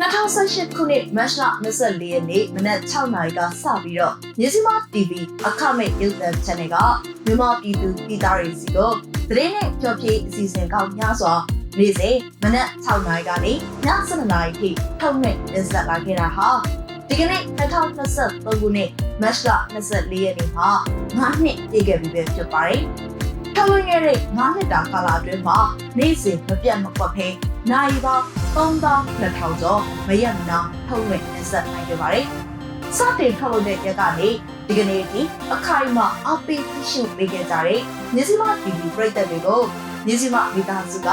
2018ခုနှစ်မတ်လ24ရက်နေ့မနက်6နာရီကစပြီးတော့မြစီမ TV အခမဲ့ရုပ်သံ channel ကမြန်မာပြည်သူပြည်သားတွေစီကိုသတင်းနဲ့ကြော်ဖြည့်အစီအစဉ်ကောင်းများစွာနေ့စဉ်မနက်6နာရီကနေည7နာရီထိထုတ်လွှင့်တင်ဆက်လာခဲ့တာဟာဒီကနေ့2023ခုနှစ်မတ်လ24ရက်နေ့မှာ9နှစ်ပြည့်ခဲ့ပြီပဲဖြစ်ပါတယ်။ ထုတ်လွှင့်ခဲ့တဲ့9နှစ်တာကာလအတွင်းမှာနေ့စဉ်မပြတ်မကွက်ဖဲနိုင်ပေါင်း3200ကျော်မရက်မနာထုတ်လွှင့်တင်ဆက်နိုင်ခဲ့ပါတယ်။စတင်ထုတ်လွှင့်တဲ့ရက်ကနေဒီကနေ့ထိအခိုင်အမာအပိတ်ရှိရှုပေးခဲ့ကြတဲ့မြစီမ TV ပရိသတ်တွေကိုမြစီမမိသားစုက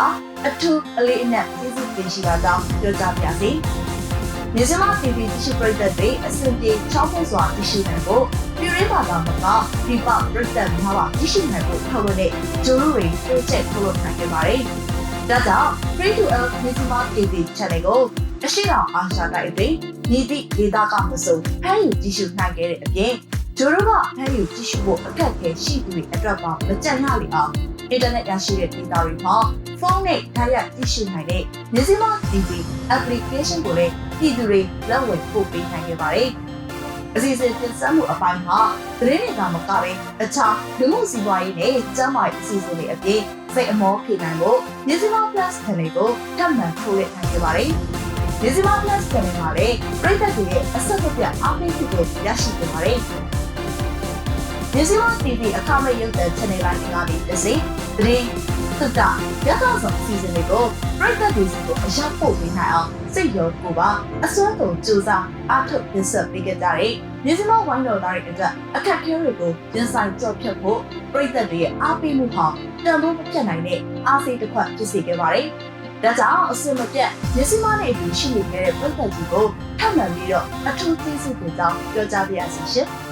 အထူးအလေးအနက်ကျေးဇူးတင်ရှိတာကြောင့်ပြောကြားပါရစေ။ မြစီမ TV တရှိပရိသတ်တွေအစဉ်ပြေချောင်းဖို့စွာတရှိနိုင်ဖို့ပြည်ရင်းမှာသာမကဒီပပရိသတ်များပါတရှိနိုင်ဖို့ထုတ်လွှင့်တဲ့ဂျိုးတွေ project ထုတ်လွှင့်နိုင်ခဲ့ပါတယ်။ဒါကြောင့် Free to L မြစီမ TV channel ကိုအရှိတော်အာရှတိုက်အတွင်းညီသည့်ဒေတာကမစုံဖမ်းယူကြည့်ရှုနိုင်ခဲ့တဲ့အပြင်ဂျိုးတို့ကဖမ်းယူကြည့်ရှုဖို့အခက်အခဲရှိသူတွေအတွက်ပါမကြံ့ရလေအောင်အင်တာနက်ရရှိတဲ့ဒေတာတွေမှာဖုန်းနဲ့တိုက်ရိုက်ကြည့်ရှုနိုင်တဲ့မြစီမ TV application ကိုလည်း ပြည်သူတွေလက်ဝယ်ပို့ပေးနိုင်ခဲ့ပါတယ်။အစီအစဉ်တင်ဆက်မှုအပိုင်းမှာသတင်းတွေကမကပဲအခြားလူမှုစီးပွားရေးနဲ့ကျန်းမာရေးအစီအစဉ်တွေအပြင်စိတ်အမောဖြေနိုင်ဖို့မြစီမ Plus channel ကိုထပ်မံထုတ်လွှင့်နိုင်ခဲ့ပါတယ်။မြစီမ Plus channel မှာလည်းပြည်သက်တွေရဲ့အဆက်အပြတ်အားပေးမှုကိုရရှိနေပါတယ်။မြစီမ TV အခမဲ့ရုပ်သံ channel ပိုင်းကနေတစ်စိသတင်း သုတရသဆောင်အစီအစဉ်တွေကိုပြည်သက်တွေစီကိုအရောက်ပို့ပေးနိုင်အောင်စိတ်ရောကိုပါအစွမ်းကုန်စူးစမ်းအားထုတ်တင်ဆက်ပေးကြတဲ့မြစီမဝိုင်းတော်သားတွေအတွက်အခက်အခဲတွေကိုရင်ဆိုင်ကြော့ဖြတ်ဖို့ပြည်သက်တွေရဲ့အားပေးမှုဟာတန်ဖိုးမပြတ်နိုင်တဲ့အားစိတ်တစ်ခွက်ဖြစ်စေခဲ့ပါတယ်။ဒါကြောင့်အစမပြတ်မြစီမနဲ့အတူရှိနေတဲ့ပြည်သက်ကြီးကိုထပ်မံပြီးတော့အထူးသိသိတင်ကြောင်းပြောကြားပါရစေရှင်။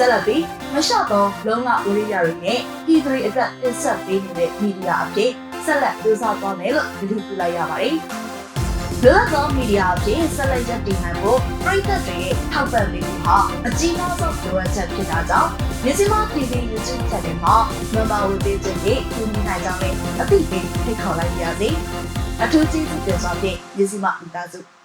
ဆက်လက်ပြီးမလျှော့သောလုံလဝိရိယတွေနဲ့ပြည်သူတွေအတွက်တင်ဆက်ပေးနေတဲ့မီဒီယာအဖြစ်ဆက်လက်ကြိုးစားသွားမယ်လို့ဒီလိုပြလိုက်ရပါတယ်။လွတ်လပ်သောမီဒီယာအဖြစ်ဆက်လက်ရပ်တည်နိုင်ဖို့ပြည်သက်တွေရဲ့ထောက်ပံ့ပေးမှုဟာအကြီးမားဆုံးလိုအပ်ချက်ဖြစ်တာကြောင့်မြစီမ TV YouTube Channel မှာ member ဝင်ပေးခြင်းနဲ့ကူညီနိုင်ကြောင်းလည်းအသိပေးဖိတ်ခေါ်လိုက်ပါရစေ။အထူးကျေးဇူးတင်စွာဖြင့်မြစီမမိသားစု